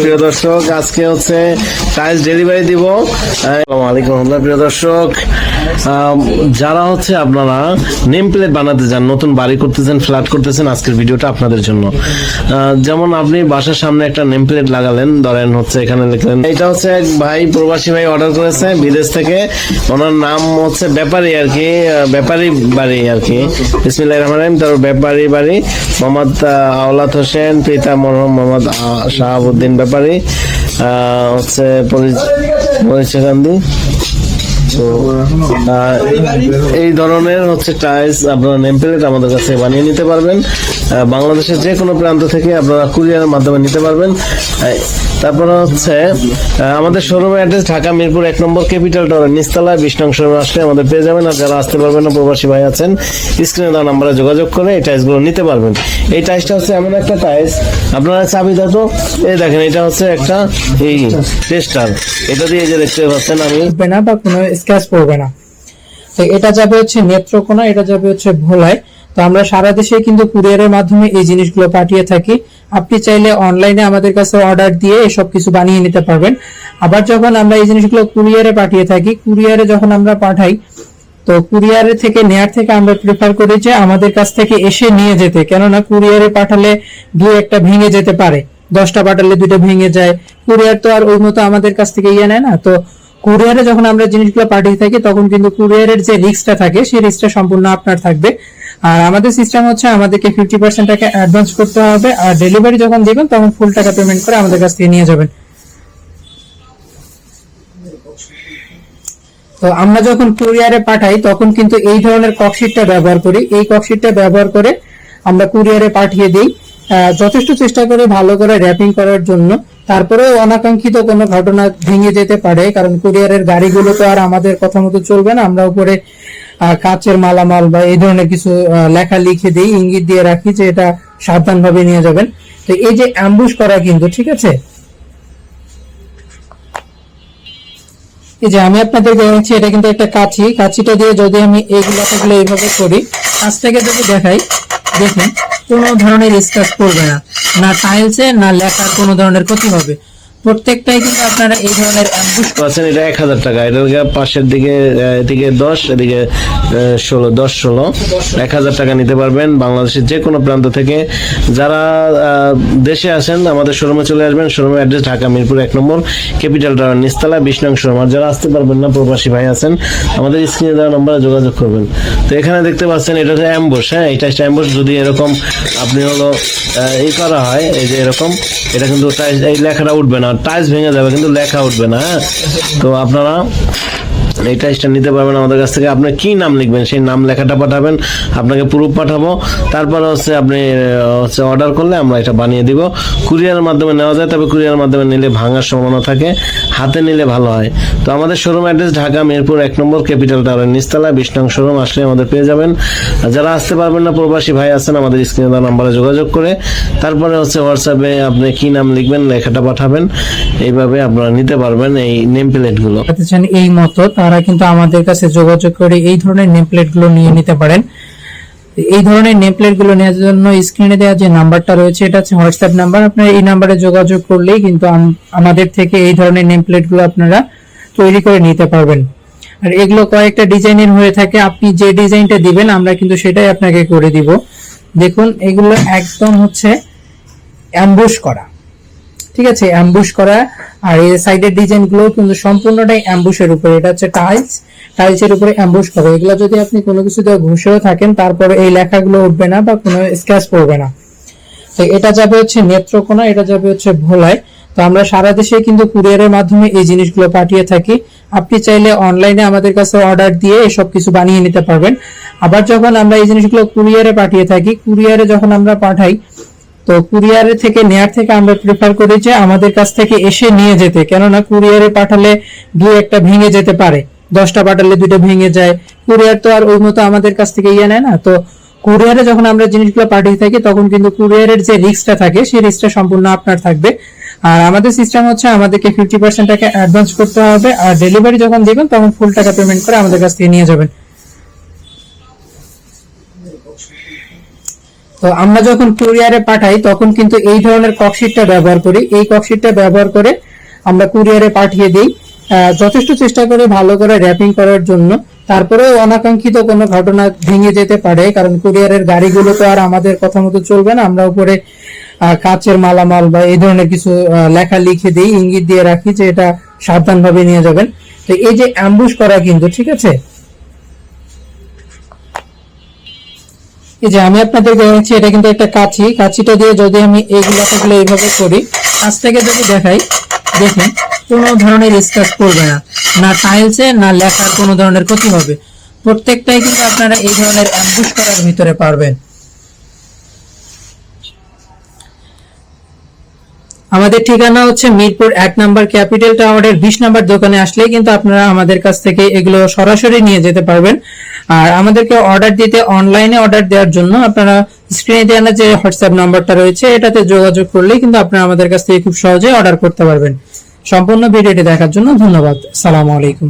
প্রিয় দর্শক। আজকে হচ্ছে টাইলস ডেলিভারি দিব। আসসালামাইকুম প্রিয় দর্শক। যারা হচ্ছে আপনারা নেম প্লেট বানাতে যান, নতুন বাড়ি করতেছেন, ফ্ল্যাট করতেছেন, আজকের ভিডিওটা আপনাদের জন্য। যেমন আপনি বাসার সামনে একটা নেম প্লেট লাগালেন, ধরেন হচ্ছে এখানে লিখলেন এটা হচ্ছে এক ভাই, প্রবাসী ভাই অর্ডার করেছে বিদেশ থেকে। ওনার নাম হচ্ছে ব্যাপারী আর কি ব্যাপারী বাড়ি আর কি। বিসমিল্লাহ রহমান রহিম, তার ব্যাপারী বাড়ি। মোহাম্মদ আওলাদ হোসেন, পিতা মরহম মোহাম্মদ শাহাবুদ্দিন ব্যাপারী। হচ্ছে পরিচয় গান্ধী তো এই ধরনের হচ্ছে টাইলস আপনারা নেম প্লেট আমাদের কাছে বানিয়ে নিতে পারবেন। বাংলাদেশের যে কোনো প্রান্ত থেকে আপনারা কুরিয়ারের মাধ্যমে নিতে পারবেন। তারপরে হচ্ছে আমাদের শোরুমের অ্যাড্রেস ঢাকা মিরপুর এক নম্বর ক্যাপিটাল টাওয়ার নিচতলায় বিশ নং শোরুমে আসলে আমাদের পেয়ে যাবেন। আর যারা আসতে পারবেন না, প্রবাসী ভাই আছেন স্ক্রিনে দেওয়া নাম্বারে যোগাযোগ করে এই টাইলসগুলো নিতে পারবেন। এই টাইলসটা হচ্ছে এমন একটা টাইলস আপনারা চাবি দেখো এই দেখেন, এটা হচ্ছে একটা এই টেস্টার এটা দিয়ে যে দেখতে পাচ্ছেন আমি। না বা কোনো স্ক্র্যাচ পড়বে না। এটা যাবে হচ্ছে নেত্রকোনা, এটা যাবে হচ্ছে ভোলায়। তো আমরা সারা দেশে কিন্তু কুরিয়ারের মাধ্যমে এই জিনিসগুলো পাঠিয়ে থাকি। আপনি চাইলে অনলাইনে আমাদের কাছে অর্ডার দিয়ে এসব কিছু বানিয়ে নিতে পারবেন। আবার যখন আমরা এই জিনিসগুলো কুরিয়ারে পাঠিয়ে থাকি, কুরিয়ারে যখন আমরা পাঠাই, তো কুরিয়ারে থেকে নেয়ার থেকে আমরা প্রেফার করি যে আমাদের কাছ থেকে এসে নিয়ে যেতে। কেননা কুরিয়ারে পাঠালে দুই একটা ভেঙে যেতে পারে। দশটা পাঠালে দুইটা ভেঙে যায়। কুরিয়ার তো আর ওই মতো আমাদের কাছ থেকে ইয়ে নেয় না। তো কুরিয়ারে যখন আমরা জিনিসগুলো পাঠিয়ে থাকি, তখন কিন্তু কুরিয়ারের যে রিস্কটা থাকে, সেই রিস্কটা সম্পূর্ণ আপনার থাকবে। আর আমাদের সিস্টেম হচ্ছে আমাদেরকে ফিফটি পার্সেন্ট টাকা অ্যাডভান্স করতে হবে, আর ডেলিভারি যখন দিবেন, তখন ফুল টাকা পেমেন্ট করে আমাদের কাছ থেকে নিয়ে যাবেন। তো আমরা যখন কুরিয়ারে পাঠাই, তখন কিন্তু এই ধরনের ককশিটটা ব্যবহার করি। এই ককশিটটা ব্যবহার করে আমরা কুরিয়ারে পাঠিয়ে দিই। যথেষ্ট চেষ্টা করে ভালো করে র্যাপিং করার জন্য। তারপরেও অনাকাঙ্ক্ষিত কোনো ঘটনা ভেঙে যেতে পারে, কারণ কুরিয়ারের গাড়িগুলো তো আর আমাদের কথা মতো চলবে না। আমরা উপরে কাচের মালামাল বা এই ধরনের কিছু লেখা লিখে দিই, ইঙ্গিত দিয়ে রাখি যে এটা সাবধানভাবে নিয়ে যাবেন। তো এই যে অ্যাম্বুশ করা কিন্তু, ঠিক আছে? এই যে আমি আপনাদের দেখাচ্ছি এটা কিন্তু একটা কাঁচি কাঁচিটা দিয়ে যদি আমি এইগুলো এইভাবে করি, কাছ থেকে যদি দেখাই, দেখুন। কোনো ধরনের স্ক্র্যাচ করবে না। না টাইলসে না লেখার কোনো ধরনের ক্ষতি হবে। প্রত্যেকটাই কিন্তু আপনারা এই ধরনের অ্যাম্বুশ এটা এক হাজার টাকা। এটা পাশের দিকে এদিকে দশ, এদিকে ষোলো, দশ, ষোলো। এক হাজার টাকা নিতে পারবেন বাংলাদেশের যে কোনো প্রান্ত থেকে। যারা দেশে আসেন আমাদের শোরুমে চলে আসবেন। শোরুমের অ্যাড্রেস ঢাকা মিরপুর এক নম্বর, ক্যাপিটাল টাওয়ার নিচতলা বিশ নং শোরুম। আর যারা আসতে পারবেন না, প্রবাসী ভাই আছেন, আমাদের স্ক্রিনে দেওয়া নম্বরে যোগাযোগ করবেন। তো এখানে দেখতে পাচ্ছেন, এটা হচ্ছে অ্যাম্বুশ হ্যাঁ? এটা হচ্ছে যদি এরকম আপনি হলো এই করা হয়, এই যে এরকম, এটা কিন্তু এই লেখাটা উঠবে না। টাইলস ভেঙে যাবে কিন্তু লেখা উঠবে না হ্যাঁ? তো আপনারা এই টাইসটা নিতে পারবেন আমাদের কাছ থেকে। আপনি কি নাম লিখবেন? সেই নাম লেখাটা পাঠাবেন, আপনাকে প্রুফ পাঠাবো। তারপরে হচ্ছে আপনি হচ্ছে অর্ডার করলে আমরা এটা বানিয়ে দিব। কুরিয়ারের মাধ্যমে নেওয়া যায়, তবে কুরিয়ারের মাধ্যমে নিলে ভাঙার সম্ভাবনা থাকে। হাতে নিলে ভালো হয়। তো আমাদের শোরুম অ্যাড্রেস ঢাকা, মিরপুর, এক নম্বর ক্যাপিটাল টাওয়ারের নিচতলা বিশ নং শোরুম আসলে আমাদের পেয়ে যাবেন। যারা আসতে পারবেন না, প্রবাসী ভাই আছেন, আমাদের স্ক্রিনে দেওয়া নাম্বারে যোগাযোগ করে। তারপরে হচ্ছে হোয়াটসঅ্যাপে আপনি কি নাম লিখবেন, লেখাটা পাঠাবেন। এইভাবে আপনারা নিতে পারবেন এই নেম প্লেটগুলো করতে এই মতো তারা কিন্তু আমাদের কাছে যোগাযোগ করে এই ধরনের নেম প্লেটগুলো নিয়ে নিতে পারেন। এই ধরনের নেম প্লেটগুলো নেওয়ার জন্য স্ক্রিনে দেওয়া যে নাম্বারটা রয়েছে, এটা হচ্ছে হোয়াটসঅ্যাপ নাম্বার আপনারা এই নাম্বারে যোগাযোগ করলেই কিন্তু আমাদের থেকে এই ধরনের নেম প্লেটগুলো আপনারা তৈরি করে নিতে পারবেন। আর এগুলো কয়েকটা ডিজাইনের হয়ে থাকে। আপনি যে ডিজাইনটা দিবেন, আমরা কিন্তু সেটাই আপনাকে করে দিব। দেখুন, এগুলো একদম হচ্ছে অ্যাম্বুশ করা। ঠিক আছে অ্যাম্বুশ করা। আর এই সাইডের ডিজাইনগুলো কিন্তু সম্পূর্ণটাই অ্যাম্বুশের উপরে। এটা হচ্ছে টাইলস টাইলসের উপরে অ্যাম্বুশ করা। এগুলো যদি আপনি কোনো কিছু দিয়ে ঘুষেও থাকেন, তারপরে এই লেখাগুলো উঠবে না বা কোনো স্ক্র্যাচ পড়বে না। তো এটা যাবে হচ্ছে নেত্রকোনা, এটা যাবে হচ্ছে ভোলায়। তো আমরা সারা দেশে কিন্তু কুরিয়ারের মাধ্যমে এই জিনিসগুলো পাঠিয়ে থাকি। আপনি চাইলে অনলাইনে আমাদের কাছে অর্ডার দিয়ে এসব কিছু বানিয়ে নিতে পারবেন। আবার যখন আমরা এই জিনিসগুলো কুরিয়ারে পাঠিয়ে থাকি কুরিয়ারে যখন আমরা পাঠাই তো কুরিয়ারে থেকে নেয়ার থেকে আমরা প্রেফার করি যে আমাদের কাছ থেকে এসে নিয়ে যেতে। কেননা কুরিয়ারে পাঠালে দু একটা ভেঙে যেতে পারে। দশটা পাঠালে দুটো ভেঙে যায়। কুরিয়ার তো আর ওই মতো আমাদের কাছ থেকে ইয়ে নেয় না। তো কুরিয়ারে যখন আমরা জিনিসগুলো পাঠিয়ে থাকি, তখন কিন্তু কুরিয়ারের যে রিস্কটা থাকে, সেই রিস্কটা সম্পূর্ণ আপনার থাকবে। আর আমাদের সিস্টেম হচ্ছে আমাদেরকে ফিফটি পার্সেন্ট টাকা অ্যাডভান্স করতে হবে। আর ডেলিভারি যখন দিবেন, তখন ফুল টাকা পেমেন্ট করে আমাদের কাছ থেকে নিয়ে যাবেন। তো আমরা যখন কুরিয়ারে পাঠাই, তখন কিন্তু এই ধরনের ককশিটটা ব্যবহার করি। এই ককশিটটা ব্যবহার করে আমরা কুরিয়ারে পাঠিয়ে দিই যথেষ্ট চেষ্টা করে ভালো করে র্যাপিং করার জন্য। তারপরেও অনাকাঙ্ক্ষিত কোনো ঘটনা ভেঙে যেতে পারে, কারণ কুরিয়ারের গাড়িগুলো তো আর আমাদের কথা মতো চলবে না। আমরা উপরে কাচের মালামাল বা এই ধরনের কিছু লেখা লিখে দিই, ইঙ্গিত দিয়ে রাখি যে এটা সাবধানভাবে নিয়ে যাবেন। তো এই যে অ্যাম্বুশ করা কিন্তু, ঠিক আছে? এই যে আমি আপনাদের দেখাচ্ছি, এটা কিন্তু একটা কাঁচি। কাঁচিটা দিয়ে যদি আমি এইগুলো এইভাবে করি, কাছ থেকে যদি দেখাই, দেখেন, কোনো ধরনের স্ক্র্যাচ পড়বে না। না টাইলসে না লেখার কোনো ধরনের ক্ষতি হবে। প্রত্যেকটাই কিন্তু আপনারা এই ধরনের অ্যাম্বুশ করার ভিতরে পারবেন। আমাদের ঠিকানা হচ্ছে মিরপুর এক নাম্বার ক্যাপিটাল টাওয়ারের বিশ নাম্বার দোকানে আসলে কিন্তু আপনারা আমাদের কাছ থেকে এগুলো সরাসরি নিয়ে যেতে পারবেন। আর আমাদেরকে অর্ডার দিতে অনলাইনে অর্ডার দেওয়ার জন্য আপনারা স্ক্রিনে দেওয়া যে হোয়াটসঅ্যাপ নাম্বারটা রয়েছে, এটাতে যোগাযোগ করলে কিন্তু আপনারা আমাদের কাছ থেকে খুব সহজে অর্ডার করতে পারবেন। সম্পূর্ণ ভিডিওটি দেখার জন্য ধন্যবাদ। সালাম আলাইকুম।